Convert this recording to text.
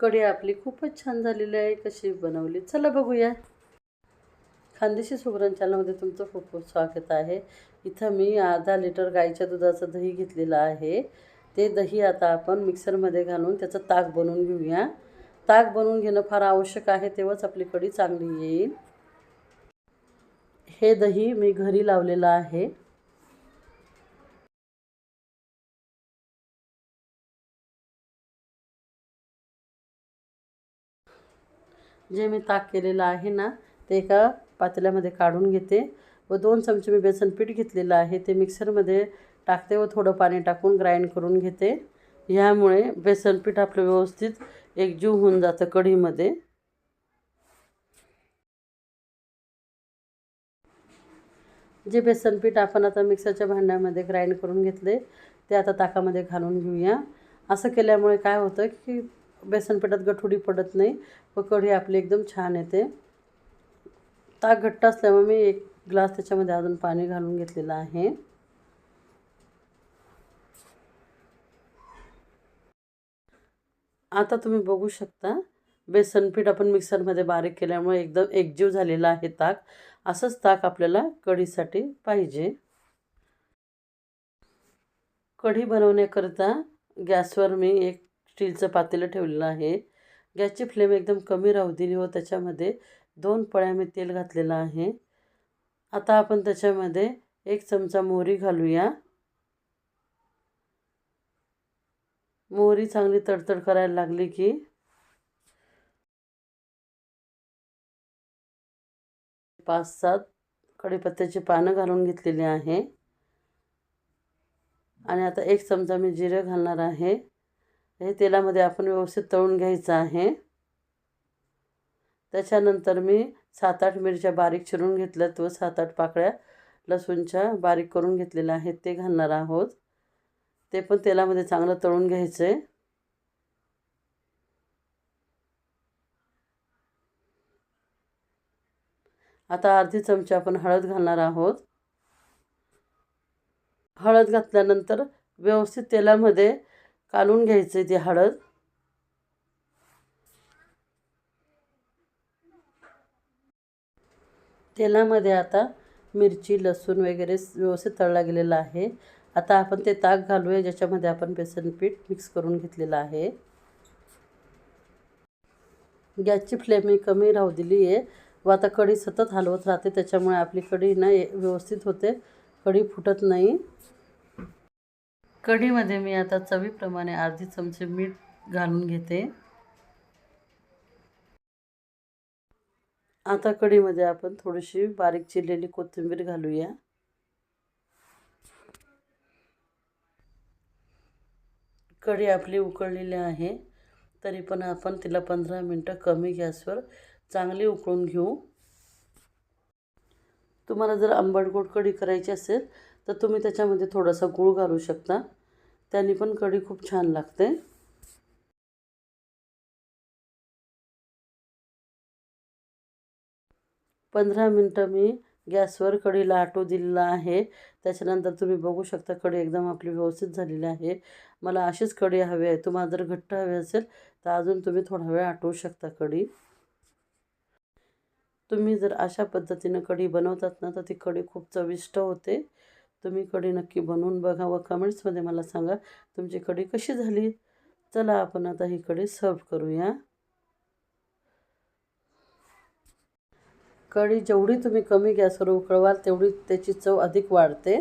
कढी आपली खूपच छान झालेली आहे कशी बनवली. चला बघूया. खानदेशी सुगरण चॅनलमध्ये तुमचं खूप खूप स्वागत आहे. इथं मी अर्धा लिटर गाईच्या दुधाचं दही घेतलेलं आहे. ते दही आता आपण मिक्सरमध्ये घालून त्याचं ताक बनवून घेऊया. ताक बनवून घेणं फार आवश्यक आहे तेव्हाच आपली कढी चांगली येईल. हे दही मी घरी लावलेलं आहे. जे मी ताक केलेलं आहे ना ते एका पातेल्यामध्ये काढून घेते व दोन चमचे मी बेसन पीठ घेतलेलं आहे ते मिक्सरमध्ये टाकते व थोडं पाणी टाकून ग्राइंड करून घेते. ह्यामुळे बेसन पीठ आपलं व्यवस्थित एकजीव होऊन जातं कढीमध्ये. जे बेसन पीठ आपण आता मिक्सरच्या भांड्यामध्ये ग्राइंड करून घेतले ते आता ताकामध्ये घालून घेऊया. असं केल्यामुळे काय होतं की बेसन पिठात गठुडी पडत नाही. व कढी आपली एकदम छान येते. ताक घट्ट असल्यामुळे मी एक ग्लास त्याच्यामध्ये अजून पाणी घालून घेतलेलं आहे. आता तुम्ही बघू शकता बेसन पीठ आपण मिक्सरमध्ये बारीक केल्यामुळे एकदम एकजीव झालेला आहे ताक. असंच ताक आपल्याला कढीसाठी पाहिजे. कढी बनवण्याकरिता गॅसवर मी एक स्टीलचं पातेलं ठेवलेलं आहे. गॅसची फ्लेम एकदम कमी राहू दिली व त्याच्यामध्ये दोन पळ्या मी तेल घातलेलं आहे. आता आपण त्याच्यामध्ये एक चमचा मोहरी घालूया. मोहरी चांगली तडतड करायला लागली की पाच सात कढीपत्त्याची पानं घालून घेतलेली आहे. आणि आता एक चमचा मी जिरं घालणार आहे. हे तेलामध्ये आपण व्यवस्थित तळून घ्यायचं आहे. त्याच्यानंतर मी सात आठ मिरच्या बारीक चिरून घेतल्यात व सात आठ पाकळ्या लसूणच्या बारीक करून घेतलेल्या आहेत. ते घालणार आहोत. ते पण तेलामध्ये चांगलं तळून घ्यायचं. आहे आता अर्धी चमचे आपण हळद घालणार आहोत. हळद घातल्यानंतर व्यवस्थित तेलामध्ये कालून घ्यायचं ती हळद. तेलामध्ये आता मिरची लसूण वगैरे व्यवस्थित तळला गेलेला आहे. आता आपण ते ताक घालूया ज्याच्यामध्ये आपण बेसन पीठ मिक्स करून घेतलेलं आहे. गॅसची फ्लेम मी कमी राहू दिली आहे व आता कढी सतत हलवत राहते त्याच्यामुळे आपली कढी ना व्यवस्थित होते. कढी फुटत नाही. कढीमध्ये मी आता चवीप्रमाणे अर्धी चमचे मीठ घालून घेते. आता कढीमध्ये आपण थोडीशी बारीक चिरलेली कोथिंबीर घालूया. कढी आपली उकळलेली आहे तरी पण आपण तिला पंधरा मिनटं कमी गॅसवर चांगली उकळून घेऊ. तुम्हाला जर आंबट गोड कढी करायची असेल तर तुम्ही त्याच्यामध्ये थोडासा गूळ घालू शकता. त्याने पण कढी खूप छान लागते. पंधरा मिनटं मी गॅसवर कढीला आटू दिलेला आहे. त्याच्यानंतर तुम्ही बघू शकता कढी एकदम आपली व्यवस्थित झालेली आहे. मला अशीच कढी हवी आहे. तुम्हाला जर घट्ट हवी असेल तर अजून तुम्ही थोडा वेळ आटवू शकता कढी. तुम्ही जर अशा पद्धतीनं कढी बनवतात ना तर ती कढी खूप चविष्ट होते. तुम्ही कढी नक्की बनवून बघा व कमेंट्समध्ये मला सांगा तुमची कढी कशी झाली? चला आपण आता ही कढी सर्व करूया. कढी जेवढी तुम्ही कमी गॅसवर उकळवाल तेवढी त्याची चव अधिक वाढते.